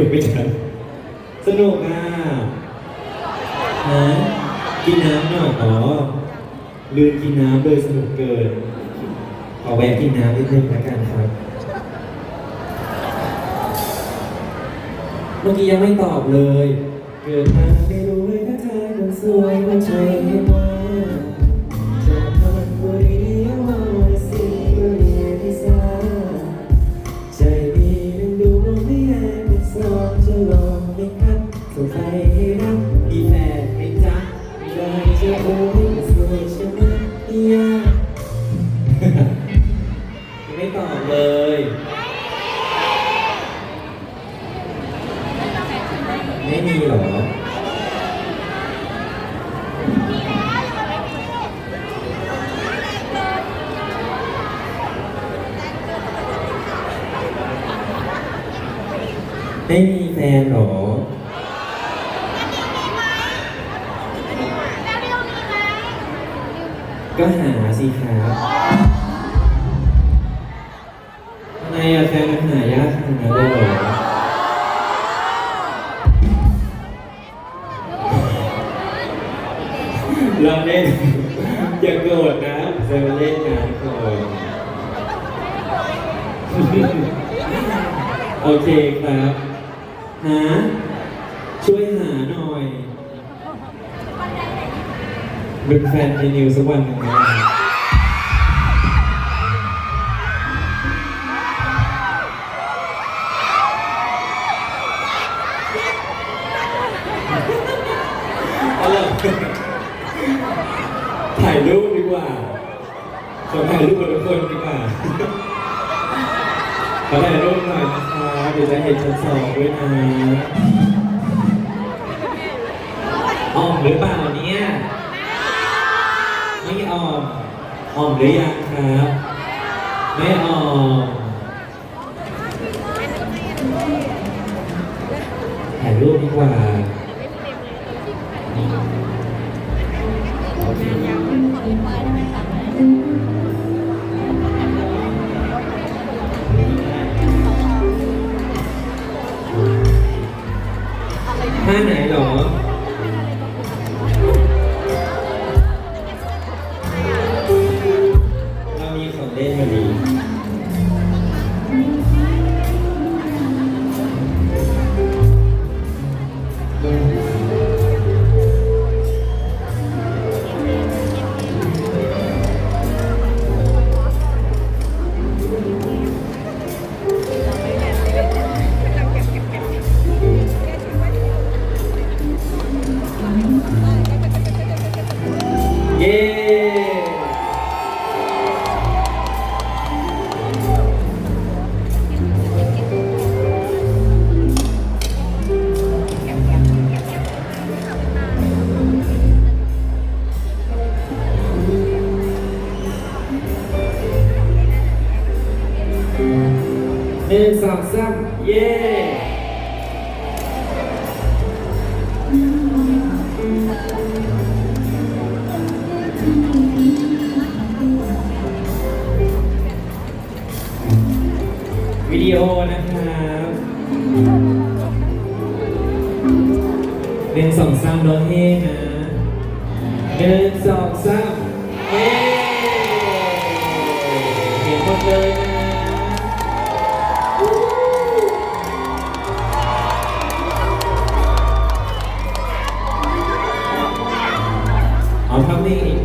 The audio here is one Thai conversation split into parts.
เกือไม่ทันสนุกอะฮะกินน้ำหน่อยอ๋อลืมกินน้ำเลยสนุกเกินขอแวะกินน้ำนิดนึงแล้วกันครับ เมื่อกี้ยังไม่ตอบเลย เกิดมาไม่รู้เลยถ้าเธอคนสวยคนใจให้ว่า เลย ไม่มีเหรอไม่มีแฟนเหรอก็หาสิครับ โอเคครับหาช่วยหาหน่อย เป็นแฟนในนิวสักวันหนึ่งนะ อ่อมหอมหรือยังครับ ไม่ออมถ่ายรูปดีกว่า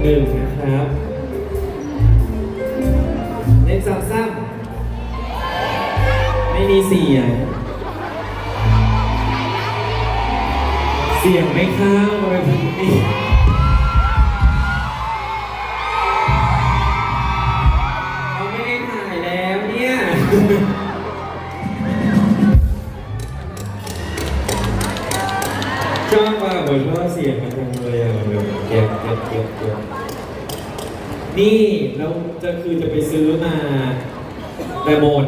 หนึ่งนะครับหนึ่นซ้ำซ้ำไม่มีเสียง เสียงไม่เข้าเลยพี่ ชอบว่าเหมือนว่าเสียงมันจังเลยอะเก็บเก็บเก็บเก็บนี่เราจะคือจะไปซื้อมาแต่หมด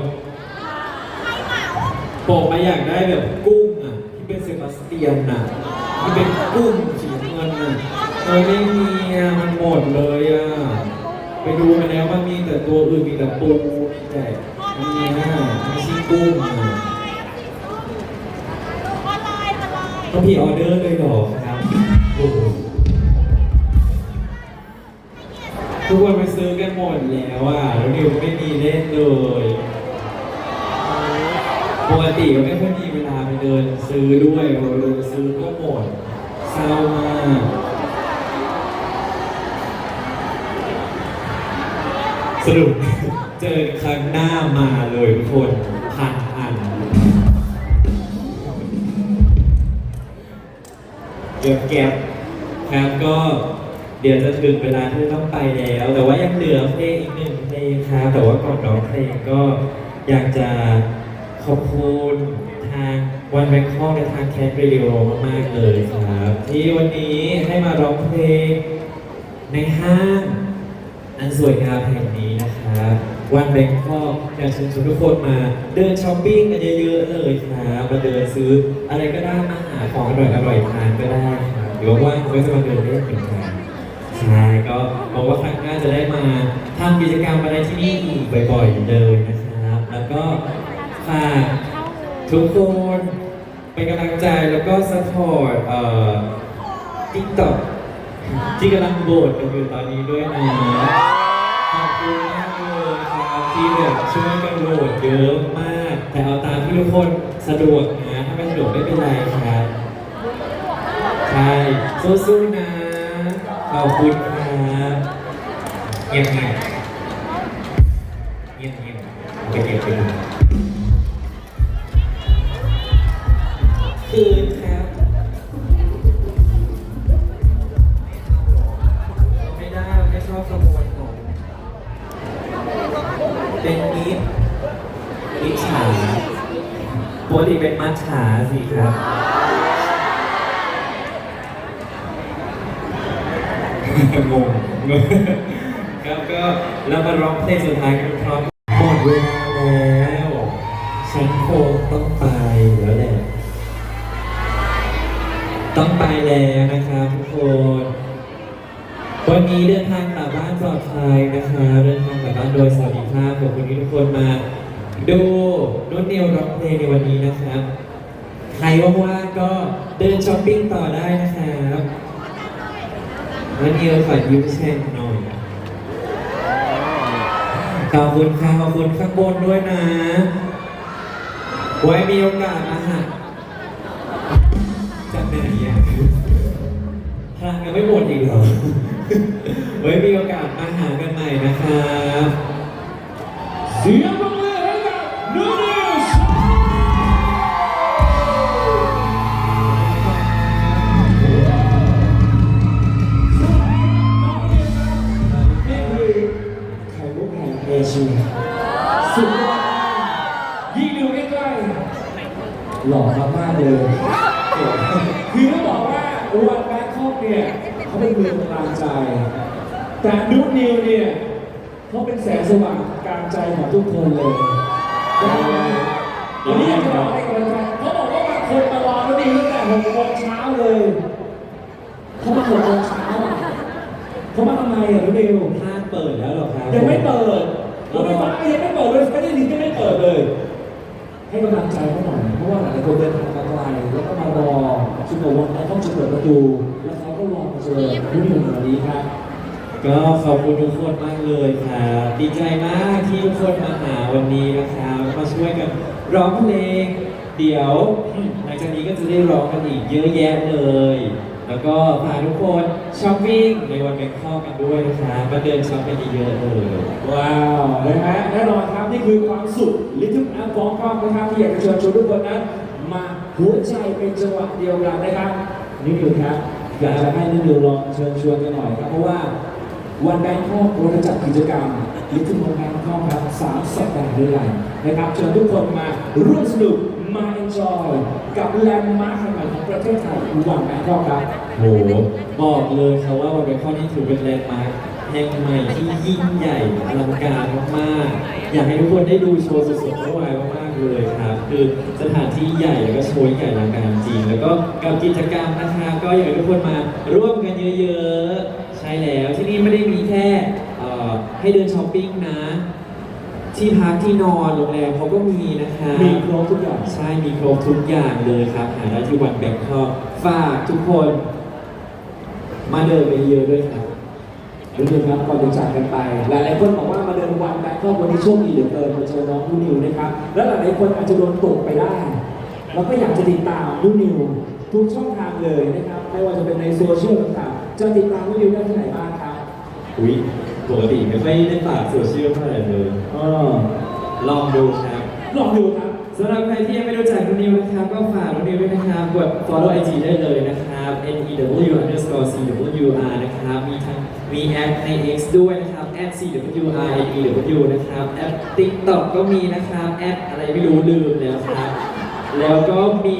บอกมาอยากได้แบบกุ้งอะ ที่เป็นเซบาสเตียนอะที่เป็นกุ้งสีน้ำเงินอะเออไม่มีอะมันหมดเลยอะไปดูมาแล้วมันมีแต่ตัวอื่นมีแต่ปูแต่อันเนี้ยไม่ใช่กุ้งอะ ต้องพีออเดอร์เลยหรอครับโอ้โหทุกคนไปซื้อกันหมดแล้วอะแล้วนิวก็ไม่มีเล่นเลยปกติก็ไม่ค่อยมีเวลาไปเดินซื้อด้วยพอเดินซื้อก็หมดเศร้ามากสรุปเจอครั้งหน้ามาเลยทุกคน บเก็บครับก็เดี๋ยวจะถึงเวลาที่ต้องไปแล้ว แต่ว่ายังเหลือเพลงอีกหนึ่งเพลงครับแต่ว่าก่อนร้องเพลงก็อยากจะขอบคุณทางวันแบงคอกและทางแคทเรดิโอมากๆเลยครับ ที่วันนี้ให้มาร้องเพลงในห้างอันสวยงามแห่งนี้ วันแบงคอกอยากเชิญชวนทุกคนมาเดินช้อปปิ้งกันเยอะๆเลยครับมาเดินซื้ออะไรก็ได้มาหาของอร่อยอร่อยๆทานก็ได้ครับหรือว่าว่างก็จะมาเดินเล่นเหมือนกันใช่ก็หวังว่าครั้งหน้าจะได้มาทำกิจกรรมอะไรที่นี่อีกบ่อยๆเลยนะครับ แล้วก็ฝากทุกคนเป็นกำลังใจแล้วก็สปอร์ตเอ่อติ๊กต็อกที่กำลังโบสกันอยู่ตอนนี้ด้วยนะขอบคุณ ที่แบบช่วยกันโหวตเยอะมาก แต่เอาตามที่ทุกคนสะดวกนะถ้าไม่สะดวกไม่เป็นไรครับใช่สู้ๆนะขอบคุณครับเงียบๆเงียบเงียบเงียบๆไปเก็บไปดู ปกติเป็นมัจฉาสิครับ งงงงครับก็เรามาร้องเพลงสุดท้ายกันพร้อมหมดเวลาแล้วฉันคงต้องไปแล้วแหละต้องไปแล้วนะครับทุกคนวันนี้เดินทางกลับบ้านปลอดภัยนะคะเดินทางกลับบ้านโดยสวัสดิภาพขอบคุณที่ทุกคนมา ดูนุ่นเดียวร้องเพลงในวันนี้นะครับ ใครว่างๆก็เดินช้อปปิ้งต่อได้นะครับนุ่นเดียวขอยิ้มแช่งหน่อยขอบคุณค่ะขอบคุณข้างบนด้วยนะ ไว้มีโอกาสมาหาจากไหนอะพลังยังไม่หมดอีกเหรอ ไว้มีโอกาสมาหากันใหม่นะครับ เสียง เขาเป็นเมืองกลางใจ แต่นูนิวเนี่ยเขาเป็นแสงสว่างกลางใจของทุกคนเลยวันนี้อยากจะบอกให้กำลังใจเขาบอกว่าบางคนมารอนูนิวตั้งแต่หกโมงเช้าเลยเขามาหกโมงเช้าอะเขามาทำไมอะนูนิวห้างเปิดแล้วเหรอครับยังไม่เปิดรถไฟฟ้ายังไม่เปิดเลยไม่ได้ลิงก็ไม่เปิดเลยให้กำลังใจเขาหน่อยเพราะว่าหลายคนเดินทางมาไกลแล้วก็มารอชุดโมวันแล้วต้องจะเปิดประตู แล้วเขาก็รอมาเจอผู้หญิงคนนี้ครับ ก็ขอบคุณทุกคนมากเลยครับดีใจมากที่ทุกคนมาหาวันนี้นะครับมาช่วยกันร้องเพลง เดี๋ยวหลังจากนี้ก็จะได้ร้องกันอีกเยอะแยะเลย แล้วก็พาทุกคนช้อปปิ้งในวันแบงคอกันด้วยนะครับมาเดินช้อปกันเยอะๆเลยว้าวนะฮะแน่นอนครับนี่คือความสุขลิทึมอัพฟองกล้องนะครับที่อยากจะเชิญชวนทุกคนนั้นมาหัวใจเป็นจังหวะเดียวกันนะครับนี่คือครับ อยากจะให้นิวลองเชิญชวนกันหน่อยครับเพราะว่าวันแบงคอกเราจะจัดกิจกรรมลิทึมวันแบงคอกครับสามสัปดาห์ด้วยกันนะครับเชิญทุกคนมาร่วมสนุกมาเอนจอยกับแลนด์มาร์คใหม่ของประเทศไทยวันแบงคอกครับโหบอกเลยครับว่าวันแบงคอกนี่ถือเป็นแลนด์มาร์คแห่งใหม่ที่ยิ่งใหญ่อลังการมากๆอยากให้ทุกคนได้ดูโชว์สดๆเมื่อวานมากๆ เลยครับ คือสถานที่ใหญ่แล้วก็โชว์ใหญ่อลังการจริง แล้วก็กับกิจกรรมนะคะก็อยากให้ทุกคนมาร่วมกันเยอะๆ ใช่แล้วที่นี่ไม่ได้มีแค่เอ่อให้เดินช้อปปิ้งนะ ที่พักที่นอนโรงแรมเขาก็มีนะคะ มีครบทุกอย่าง ใช่มีครบทุกอย่างเลยครับ หาได้ที่วันแบงคอกฝากทุกคน มาเดินไปเยอะด้วยครับ นิดนึงครับก่อนจะจากกันไป หลายๆคนบอกว่ามาเดินวันแบงคอกวันนี้โชคดีเหลือเกินมาเจอน้องนุ่นนิวนะครับ แล้วหลายๆคนอาจจะโดนตกไปได้เราก็อยากจะติดตามนุ่นนิวทุกช่องทางเลยนะครับ ไม่ว่าจะเป็นในโซเชียลต่างๆ จะติดตามนุ่นนิวได้ที่ไหนบ้างครับ อุ๊ยปกติไม่ค่อยได้ฝากโซเชียลเท่าไหร่เลยเออลองดูครับ ลองดูครับสำหรับใครที่ยังไม่รู้จักคุณนิวนะครับ ก็ฝากคุณนิวด้วยนะครับ กด follow IG ได้เลยนะครับ n e w underscore c w r นะครับ มีทั้ง มีแอดใน X ด้วยนะครับ at c w r n e w นะครับแอด TikTok ก็มีนะครับแอดอะไรไม่รู้ลืมแล้วครับแล้วก็มี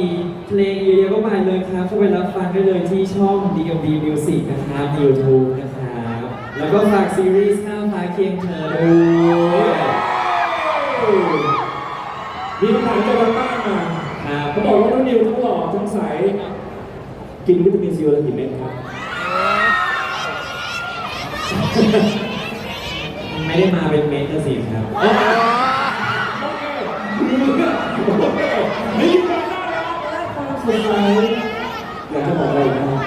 เพลงเยอะแยะมากมายเลยครับเข้าไปรับฟังได้เลยที่ช่อง DMD Music นะครับใน YouTube นะครับ แล้วก็ฝากซีรีส์ข้าวฟ้าเคียงเธอด้วยมีคำถามจากทางบ้านมาครับเขาบอกว่านุ่นนิวทั้งหล่อทั้งใสกินวิตามินซีวันละกี่เม็ดครับ ไม่ได้มาเป็นเมนต์สิครับนี่คือการน่ารักและความสดใสอยากจะบอกอะไรอีกนะครับ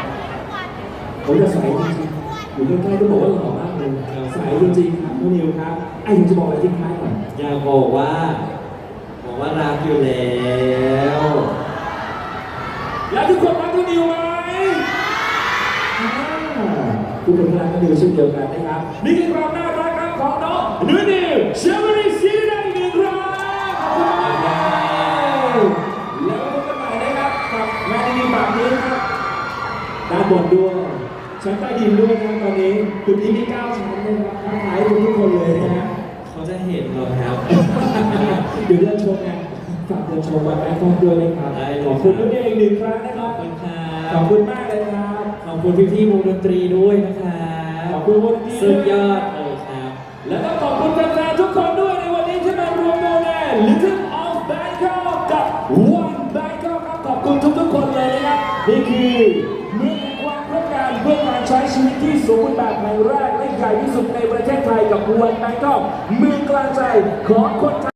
ผมจะใสจริงๆอยู่ใกล้ๆก็บอกว่าหล่อมากเลยใสจริงๆครับนุ่นนิวครับไอ้อยากจะบอกอะไรทิ้งท้ายก่อนอยากบอกว่าบอกว่ารักอยู่แล้ว แล้วทุกคนรักนุ่นนิวไหมอ่า ทุกคนก็รักนุ่นนิวเช่นเดียวกันนะครับ นี่คือความน่ารักครับของน้องนุ่นนิวเชอร์รี่ซีได้อีกหนึ่งครั้งขอบคุณมากครับแล้วพบกันใหม่นะครับกับงานดีๆแบบนี้นะครับด้านบนด้วยชั้นใต้ดินด้วยนะครับตอนนี้ตึกนี้มี9ชั้นนะครับทักทายทุกคนเลยนะฮะเขาจะเห็นเราครับเดี๋ยวเดินชมกันฝากเดินชมวันแรกต้องด้วยนะครับได้เลยขอบคุณด้วยอีกหนึ่งครั้งนะคขรัอบบคุณครัขอบบคุณมากเลยครับ ขอบคุณพี่ๆวงดนตรีด้วยนะครับขอบคุณวงดนตรีสุดยอดเลยครับ แล้วก็ขอบคุณแฟนๆทุกคนด้วยในวันนี้ที่มารวมตัวใน Little of Bangkok กับ One Bangkok ครับขอบคุณทุกๆคนเลยนะครับนี่คือเมืองแห่งความร่วมกันเพื่อการใช้ชีวิตที่สมบูรณ์แบบแห่งแรกและใหญ่ที่สุดในประเทศไทยกับ One Bangkok เมืองกลางใจของคนไท